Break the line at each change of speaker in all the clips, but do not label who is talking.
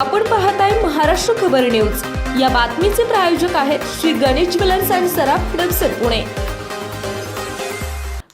आपण पाहत आहे महाराष्ट्र खबर न्यूज. या बातमीचे प्रायोजक आहेत श्री गणेश ज्वेलर्स अँड सराफ हडपसर पुणे.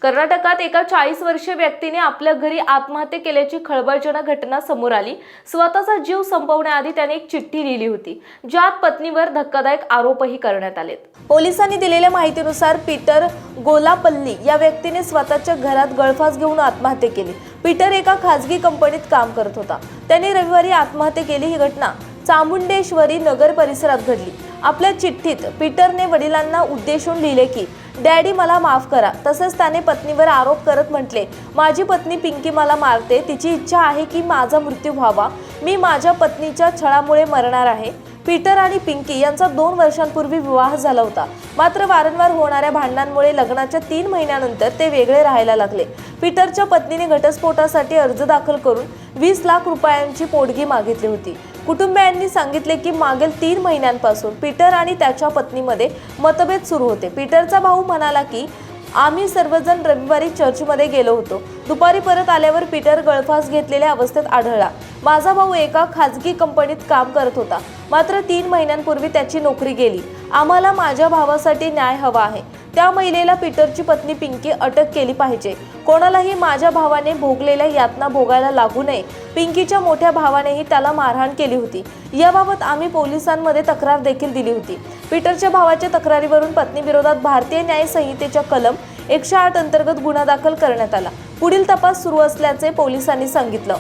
कर्नाटकात एका चाळीस वर्षीय व्यक्तीने आपल्या घरी आत्महत्या केल्याची खळबळजनक घटना समोर आली. स्वतःचा जीव संपवण्याआधी त्याने एक चिठ्ठी लिहिली होती. ज्यात पत्नीवर धक्कादायक आरोपही करण्यात आलेत. पोलिसांनी दिलेल्या माहितीनुसार पीटर गोलापल्ली या व्यक्तीने स्वतःच्या घरात गळफास घेऊन आत्महत्या केली. पीटर एका खाजगी कंपनीत काम करत होता. त्याने रविवारी आत्महत्या केली ही घटना चामुंडेश्वरी नगर परिसरात घडली. आपल्या चिठ्ठीत पीटरने वडिलांना उद्देशून लिहिले की डॅडी मला माफ करा. तसंच त्याने पत्नीवर आरोप करत म्हटले माझी पत्नी पिंकी मला मारते. तिची इच्छा आहे की माझा मृत्यू व्हावा. मी माझ्या पत्नीच्या छळामुळे मरणार आहे पीटर आणि पिंकी यांचा दोन वर्षांपूर्वी विवाह झाला होता. मात्र वारंवार होणाऱ्या भांडणांमुळे लग्नाच्या तीन महिन्यानंतर ते वेगळे राहायला लागले. पीटरच्या पत्नीने घटस्फोटासाठी अर्ज दाखल करून वीस लाख रुपयांची पोटगी मागितली होती. कुटुंबियांनी सांगितले की मागील तीन महिन्यांपासून पीटर आणि त्याच्या पत्नीमध्ये मतभेद सुरू होते. पीटरचा भाऊ म्हणाला की आम्ही सर्वजण रविवारी चर्चमध्ये गेलो होतो. दुपारी परत आल्यावर पीटर गळफास घेतलेल्या अवस्थेत आढळला. माझा भाऊ एका खाजगी कंपनीत काम करत होता. मात्र तीन महिन्यांपूर्वी त्याची नोकरी गेली. आम्हाला माझ्या भावासाठी न्याय हवा आहे. त्या महिलेला पीटरची पत्नी पिंकी अटक केली पाहिजे. कोणालाही माझ्या भावाने भोगलेल्या यातना भोगायला लागू नये. पिंकीच्या मोठ्या भावानेही त्याला मारहाण केली होती. याबाबत आम्ही पोलिसांमध्ये तक्रार देखील दिली होती. पीटरच्या भावाच्या तक्रारीवरून पत्नीविरोधात भारतीय न्याय संहितेच्या कलम एकशे आठ अंतर्गत गुन्हा दाखल करण्यात आला. पुढील तपास सुरू असल्याचे पोलिसांनी सांगितलं.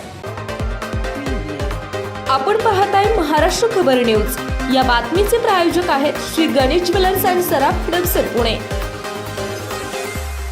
आपण पाहत आहे महाराष्ट्र खबर न्यूज. या बातमीचे प्रायोजक आहेत श्री गणेश ज्वेलर्स अँड सराफ हडपसर पुणे.